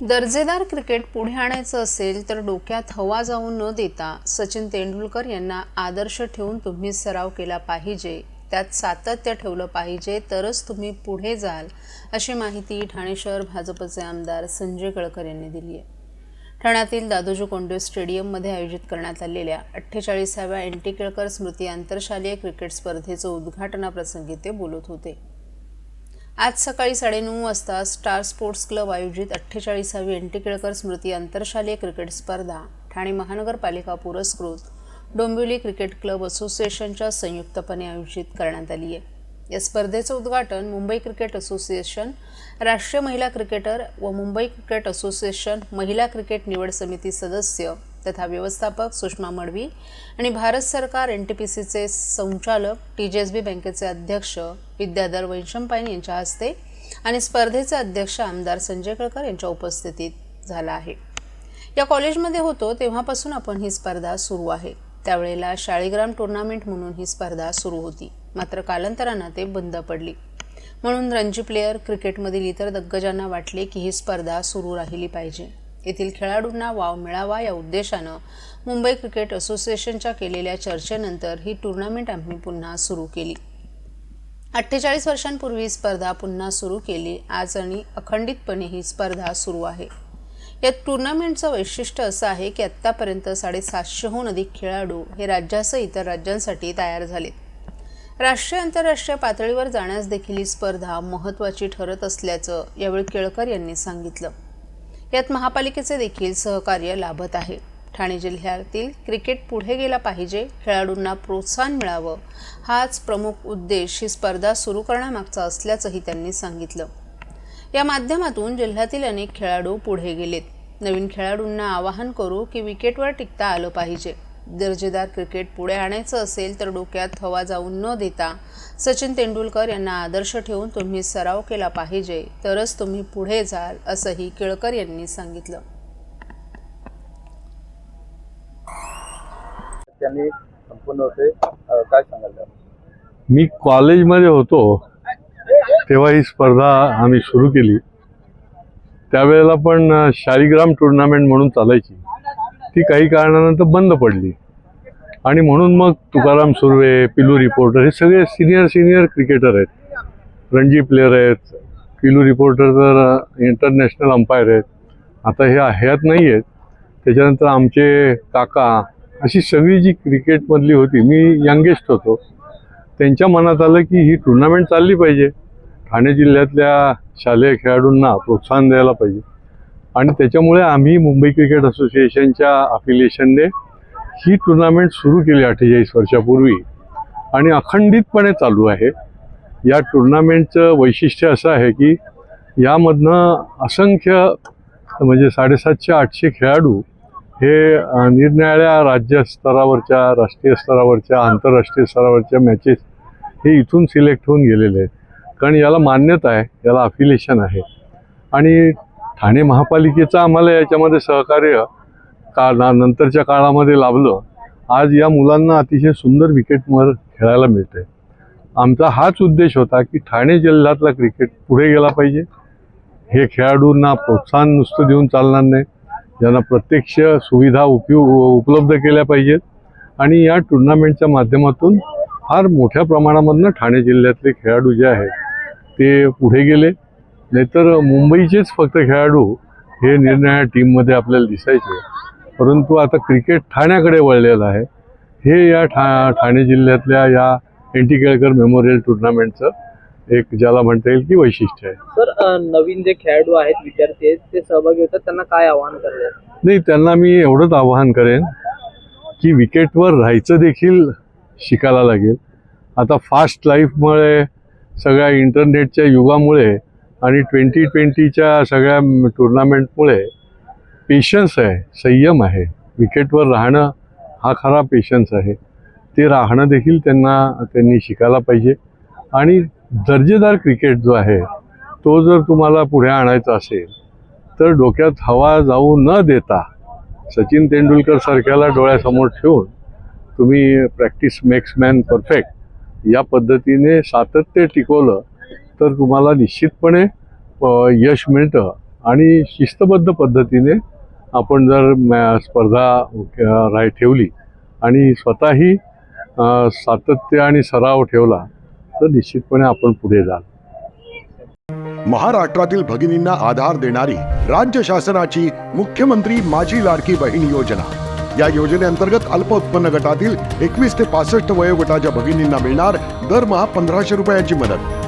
दर्जेदार क्रिकेट पुढे आणायचं असेल तर डोक्यात हवा जाऊ न देता सचिन तेंडुलकर यांना आदर्श ठेवून तुम्ही सराव केला पाहिजे. त्यात सातत्य ठेवलं पाहिजे तरच तुम्ही पुढे जाल अशी माहिती ठाणे शहर भाजपचे आमदार संजय कळकर यांनी दिली आहे. ठाण्यातील दादोजी कोंडे स्टेडियममध्ये आयोजित करण्यात आलेल्या अठ्ठेचाळीसाव्या एन टी केळकर स्मृती आंतरशालेय क्रिकेट स्पर्धेचं उद्घाटनाप्रसंगी ते बोलत होते. आज सकाळी साडेनऊ वाजता स्टार स्पोर्ट्स क्लब आयोजित अठ्ठेचाळीसावी एन टी केळकर स्मृती आंतरशालेय क्रिकेट स्पर्धा ठाणे महानगरपालिका पुरस्कृत. डोंबिवली क्रिकेट क्लब असोसिएशनच्या संयुक्तपणे आयोजित करण्यात आली आहे. या स्पर्धेचं उद्घाटन मुंबई क्रिकेट असोसिएशन राष्ट्रीय महिला क्रिकेटर व मुंबई क्रिकेट असोसिएशन महिला क्रिकेट निवड समिती सदस्य तथा व्यवस्थापक सुषमा मडवी आणि भारत सरकार एन टी पी सीचे संचालक टी जे एस बी बँकेचे अध्यक्ष विद्याधर वैशंपाईन यांच्या हस्ते आणि स्पर्धेचे अध्यक्ष आमदार संजय कळकर यांच्या उपस्थितीत झाला आहे. या कॉलेजमध्ये होतो तेव्हापासून आपण ही स्पर्धा सुरू आहे. त्यावेळेला शाळीग्राम टुर्नामेंट म्हणून ही स्पर्धा सुरू होती. मात्र कालांतरानं ते बंद पडली. म्हणून रणजी प्लेयर क्रिकेटमधील इतर दिग्गजांना वाटले की ही स्पर्धा सुरू राहिली पाहिजे. येथील खेळाडूंना वाव मिळावा या उद्देशानं मुंबई क्रिकेट असोसिएशनच्या केलेल्या चर्चेनंतर ही टुर्नामेंट आम्ही पुन्हा सुरू केली. अठ्ठेचाळीस वर्षांपूर्वी ही स्पर्धा पुन्हा सुरू केली. आज आणि अखंडितपणे ही स्पर्धा सुरू आहे. या टुर्नामेंटचं वैशिष्ट्य असं आहे की आत्तापर्यंत साडेसातशेहून अधिक खेळाडू हे राज्यासह इतर राज्यांसाठी तयार झालेत. राष्ट्रीय आंतरराष्ट्रीय पातळीवर जाण्यास देखील ही स्पर्धा महत्त्वाची ठरत असल्याचं यावेळी केळकर यांनी सांगितलं. यात महापालिकेचे देखील सहकार्य लाभत आहे. ठाणे जिल्ह्यातील क्रिकेट पुढे गेला पाहिजे खेळाडूंना प्रोत्साहन मिळावं हाच प्रमुख उद्देश ही स्पर्धा सुरू करण्यामागचा असल्याचंही त्यांनी सांगितलं. या माध्यमातून जिल्ह्यातील अनेक खेळाडू पुढे गेलेत. नवीन खेळाडूंना आवाहन करू की विकेटवर टिकता आलं पाहिजे. दर्जेदार क्रिकेट पुढे आणायचं असेल तर डोक्यात हवा जाऊन न देता सचिन तेंडुलकर यांना आदर्श ठेवून तुम्ही सराव केला पाहिजे तरच तुम्ही पुढे जाल असंही केळकर यांनी सांगितलं. त्यांनी संपूर्ण होते अं, काय सांगाल त्यावर? मी कॉलेजमध्ये होतो तेव्हा ही स्पर्धा आम्ही सुरू केली. त्यावेळेला पण अ, शालिग्राम टुर्नामेंट म्हणून चालायची. ती काही कारणानंतर बंद पडली. आणि म्हणून मग तुकाराम सुर्वे पिलू रिपोर्टर हे सगळे सिनियर सिनियर क्रिकेटर आहेत. रणजी प्लेयर आहेत. पिलू रिपोर्टर तर इंटरनॅशनल अंपायर आहेत. आता हे ह्यात नाही आहेत त्याच्यानंतर आमचे काका अशी सगळी जी क्रिकेटमधली होती मी यंगेस्ट होतो. त्यांच्या मनात आलं की ही टुर्नामेंट चालली पाहिजे. ठाणे जिल्ह्यातल्या शालेय खेळाडूंना प्रोत्साहन द्यायला पाहिजे. आणि त्याच्यामुळे आम्ही मुंबई क्रिकेट असोसिएशनच्या अफिलिएशनने ही टुर्नामेंट सुरू केली अठ्ठेचाळीस वर्षापूर्वी. आणि अखंडितपणे चालू आहे. या टुर्नामेंटचं वैशिष्ट्य असं आहे की यामधनं असंख्य म्हणजे साडेसातशे आठशे खेळाडू हे निरनिराळ्या राज्य स्तरावरच्या राष्ट्रीय स्तरावरच्या आंतरराष्ट्रीय स्तरावरच्या मॅचेस हे इथून सिलेक्ट होऊन गेलेले आहेत. कारण याला मान्यता आहे याला अफिलिएशन आहे. आणि ठाणे महापालिकेचं आम्हाला याच्यामध्ये सहकार्य का ना- नंतरच्या काळामध्ये लाभलं. आज या मुलांना अतिशय सुंदर विकेटवर खेळायला मिळते आमचा हाच उद्देश होता की ठाणे जिल्ह्यातला क्रिकेट पुढे गेला पाहिजे. हे खेळाडूंना प्रोत्साहन नुसतं देऊन चालणार नाही. ज्यांना प्रत्यक्ष सुविधा उपयोग उपलब्ध केल्या पाहिजेत. आणि या टुर्नामेंटच्या माध्यमातून फार मोठ्या प्रमाणामधनं ठाणे जिल्ह्यातले खेळाडू जे आहेत ते पुढे गेले. नाहीतर मुंबईचेच फक्त खेळाडू हे निरनिराळ्या टीममध्ये आपल्याला दिसायचे. परंतु आता क्रिकेट ठाण्याकडे वळलेलं आहे. हे या ठा ठाणे जिल्ह्यातल्या या एन टी केळकर मेमोरियल टुर्नामेंटचं एक ज्याला म्हणता येईल की वैशिष्ट्य आहे. सर नवीन जे खेळाडू आहेत विद्यार्थी आहेत ते सहभागी होतात त्यांना काय आवाहन करले नाही त्यांना मी एवढंच आवाहन करेन की विकेटवर राहायचं देखील शिकायला लागेल. आता फास्ट लाईफमुळे सगळ्या इंटरनेटच्या युगामुळे आणि ट्वेंटी ट्वेंटीच्या सगळ्या टुर्नामेंटमुळे पेशन्स आहे संयम आहे. विकेटवर राहणं हा खरा पेशन्स आहे. ते राहणं देखील त्यांना त्यांनी शिकायला पाहिजे. आणि दर्जेदार क्रिकेट जो आहे तो जर तुम्हाला पुढे आणायचा असेल तर डोक्यात हवा जाऊ न देता सचिन तेंडुलकर सारख्याला डोळ्यासमोर ठेवून तुम्ही प्रॅक्टिस मेक्स मॅन परफेक्ट या पद्धतीने सातत्य टिकवलं तर तुम्हाला निश्चितपणे यश मिळतं. आणि शिस्तबद्ध पद्धतीने आपण जर स्पर्धा अ, ठेवली आणि स्वतःही सातत्य आणि सराव ठेवला तर निश्चितपणे आपण पुढे जाल. महाराष्ट्रातील भगिनींना आधार देणारी राज्य शासनाची मुख्यमंत्री माझी लाडकी बहीण योजना. या योजनेअंतर्गत अल्प उत्पन्न गटातील एकवीस ते पासष्ट वयोगटाच्या भगिनींना मिळणार दरमहा पंधराशे रुपयांची मदत.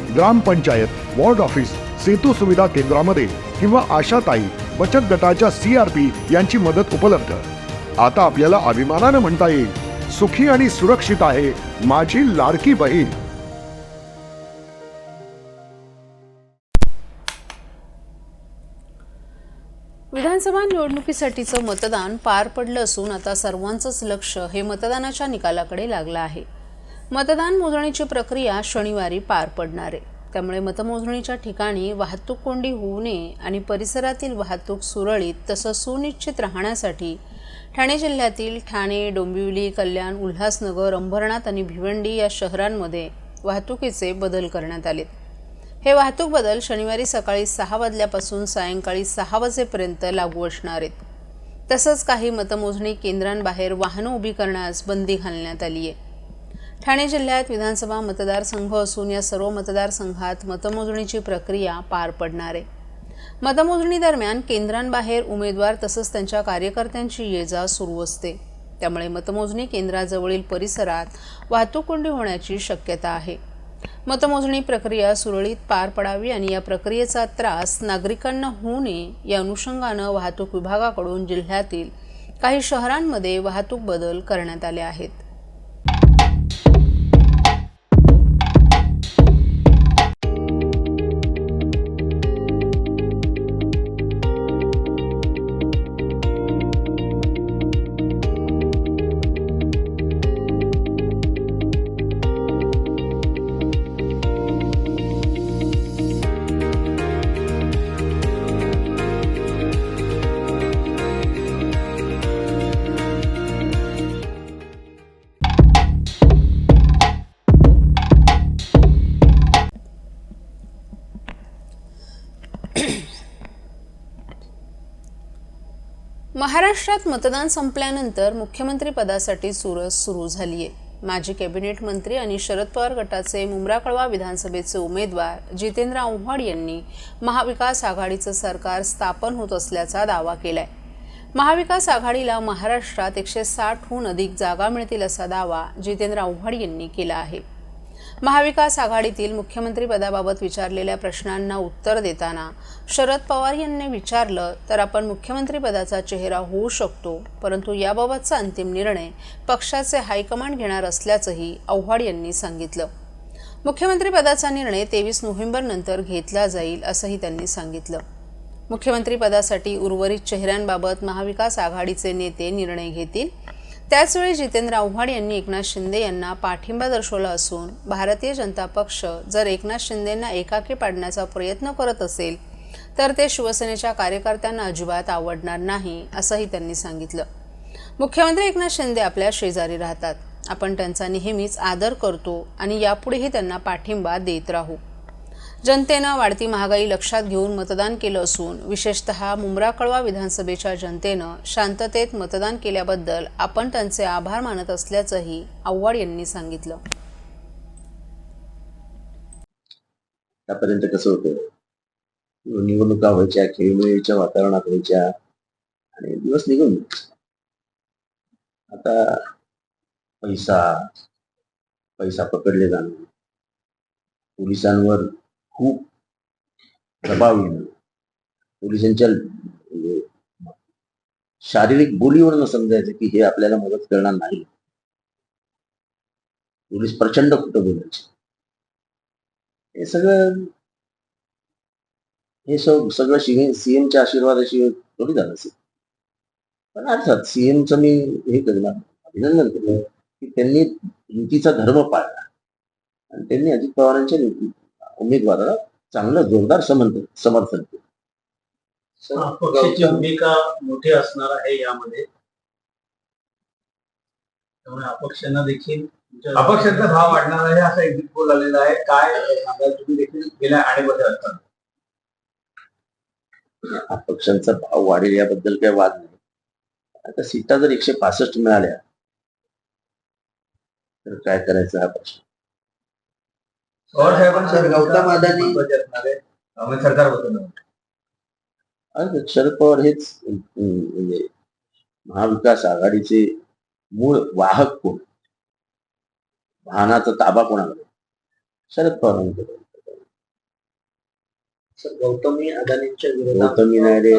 ग्रामपंचायत वॉर्ड ऑफिस सेतू सुविधा केंद्रामध्ये किंवा आशाताई बचत गटाच्या सी आर पी यांची मदत उपलब्ध. आता आपल्याला अभिमानानं म्हणता येईल सुखी आणि सुरक्षित आहे माझी लाडकी बहीण. विधानसभा निवडणुकीसाठीचं मतदान पार पडलं असून आता सर्वांचंच लक्ष हे मतदानाच्या निकालाकडे लागलं आहे. मतदान मोजणीची प्रक्रिया शनिवारी पार पडणार आहे. त्यामुळे मतमोजणीच्या ठिकाणी वाहतूक कोंडी होऊ नये आणि परिसरातील वाहतूक सुरळीत तसं सुनिश्चित राहण्यासाठी ठाणे जिल्ह्यातील ठाणे डोंबिवली कल्याण उल्हासनगर अंबरनाथ आणि भिवंडी या शहरांमध्ये वाहतुकीचे बदल करण्यात आले हे वाहतूक बदल शनिवारी सकाळी सहा वाजल्यापासून सायंकाळी सहा वाजेपर्यंत लागू असणार आहेत. तसंच काही मतमोजणी केंद्रांबाहेर वाहनं उभी करण्यास बंदी घालण्यात आली आहे. ठाणे जिल्ह्यात विधानसभा मतदारसंघ असून या सर्व मतदारसंघात मतमोजणीची प्रक्रिया पार पडणार आहे. मतमोजणी दरम्यान केंद्रांबाहेर उमेदवार तसंच त्यांच्या कार्यकर्त्यांची ये जा सुरू असते. त्यामुळे मतमोजणी केंद्राजवळील परिसरात वाहतूक कोंडी होण्याची शक्यता आहे. मतमोजणी प्रक्रिया सुरळीत पार पडावी आणि या प्रक्रियेचा त्रास नागरिकांना होऊ नये या अनुषंगानं वाहतूक विभागाकडून जिल्ह्यातील काही शहरांमध्ये वाहतूक बदल करण्यात आले आहेत. महाराष्ट्रात मतदान संपल्यानंतर मुख्यमंत्री पदासाठी चुरस सुरू झाली आहे माजी कॅबिनेट मंत्री आणि शरद पवार गटाचे मुंब्राकळवा विधानसभेचे उमेदवार जितेंद्र आव्हाड यांनी महाविकास आघाडीचं सरकार स्थापन होत असल्याचा दावा केलाय. महाविकास आघाडीला महाराष्ट्रात एकशे साठहून अधिक जागा मिळतील असा दावा जितेंद्र आव्हाड यांनी केला आहे. महाविकास आघाडीतील मुख्यमंत्री पदाबाबत विचारलेल्या प्रश्नांना उत्तर देताना शरद पवार यांनी विचारलं तर आपण मुख्यमंत्री पदाचा चेहरा होऊ शकतो परंतु याबाबतचा अंतिम निर्णय पक्षाचे हायकमांड घेणार असल्याचंही आव्हाड यांनी सांगितलं. मुख्यमंत्री पदाचा निर्णय तेवीस नोव्हेंबर नंतर घेतला जाईल असंही त्यांनी सांगितलं. मुख्यमंत्री पदासाठी उर्वरित चेहऱ्यांबाबत महाविकास आघाडीचे नेते निर्णय घेतील त्याचवेळी जितेंद्र आव्हाड यांनी एकनाथ शिंदे यांना पाठिंबा दर्शवला असून भारतीय जनता पक्ष जर एकनाथ शिंदेंना एकाकी पाडण्याचा प्रयत्न करत असेल तर ते शिवसेनेच्या कार्यकर्त्यांना अजिबात आवडणार नाही असंही त्यांनी सांगितलं. मुख्यमंत्री एकनाथ शिंदे आपल्या शेजारी राहतात. आपण त्यांचा नेहमीच आदर करतो आणि यापुढेही त्यांना पाठिंबा देत राहू. जनतेनं वाढती महागाई लक्षात घेऊन मतदान केलं असून विशेषतः मुंब्रा कळवा विधानसभेच्या जनतेनं शांततेत मतदान केल्याबद्दल आपण त्यांचे आभार मानत असल्याचंही आव्हाड यांनी सांगितलं. आतापर्यंत कसं होतं? निवडणुका व्हायच्या खेळीमेळीच्या वातावरणात व्हायच्या आणि दिवस निघून आता पैसा पैसा पकडले जाणं पोलिसांवर खूप दबाव येणं. पोलिसांच्या म्हणजे शारीरिक बोलीवरनं समजायचं की हे आपल्याला मदत करणार नाही. पोलीस प्रचंड कुठं बोलायचे. हे सगळं हे सग सगळं सीएमच्या आशीर्वादाशी थोडी झालं असेल. पण अर्थात सीएमचं मी हे करणार अभिनंदन केलं की त्यांनी युतीचा धर्म पाळला. आणि त्यांनी अजित पवारांच्या नीती उमेदवाराला चांगलं जोरदार समर्थन समर्थन केलं. पक्षाची भूमिका मोठी असणार आहे यामध्ये. त्यामुळे अपक्षांना देखील अपक्षांचा भाव वाढणार आहे असा एक्झिट पोल आलेला आहे. काय सांगाल? तुम्ही देखील गेल्या आणीमध्ये असताना. पक्षांचा भाव वाढेल याबद्दल काही वाद नाही. आता सीटा जर एकशे पासष्ट मिळाल्या तर काय करायचं हा प्रश्न? पवार साहेबांची सर, गौतम अदानी- म्हणजे सरकारबद्दल आणि शरद पवार हेच म्हणजे महाविकास आघाडीचे मूळ वाहक कोण? वाहनाचा ताबा कोणाकडे? शरद पवारांकडे. गौतमी अदानींच्या विरोधात गौतमी नायडे